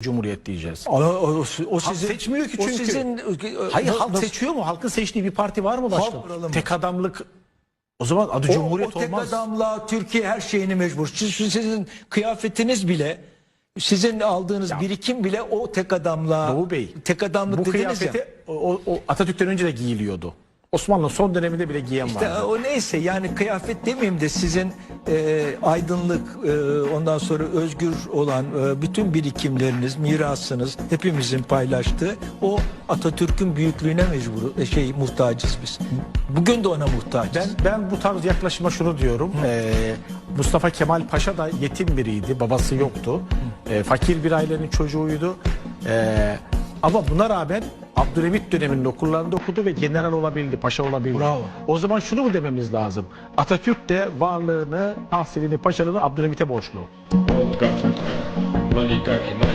Cumhuriyet diyeceğiz. O, o, o Halk sizin, seçmiyor ki o çünkü. sizin, Hayır na- halk nasıl- seçiyor mu? Halkın seçtiği bir parti var mı başka? Halk Tek adamlık o zaman adı O, Cumhuriyet o tek olmaz. adamla Türkiye her şeyini mecbur. Siz- Sizin kıyafetiniz bile sizin aldığınız birikim bile o tek adamla Doğu Bey. tek adamlık Bu dediniz kıyafeti ya. o, o- o Atatürk'ten önce de giyiliyordu. Osmanlı son döneminde bile giyen İşte vardı. o neyse yani kıyafet demeyeyim de sizin e, aydınlık e, ondan sonra özgür olan e, bütün birikimleriniz, mirasınız hepimizin paylaştığı o Atatürk'ün büyüklüğüne mecbur e, şey muhtacız biz. Bugün de ona muhtacız. Ben ben bu tarz yaklaşıma şunu diyorum. Ee, Mustafa Kemal Paşa da yetim biriydi. Babası yoktu. Ee, fakir bir ailenin çocuğuydu. Ee, ama buna rağmen Abdülhamit döneminde okullarında okudu ve general olabildi, paşa olabildi. Bravo. O zaman şunu mu dememiz lazım? Atatürk de varlığını, tahsilini, paşalığını Abdülhamit'e borçlu. Monika Kimaş,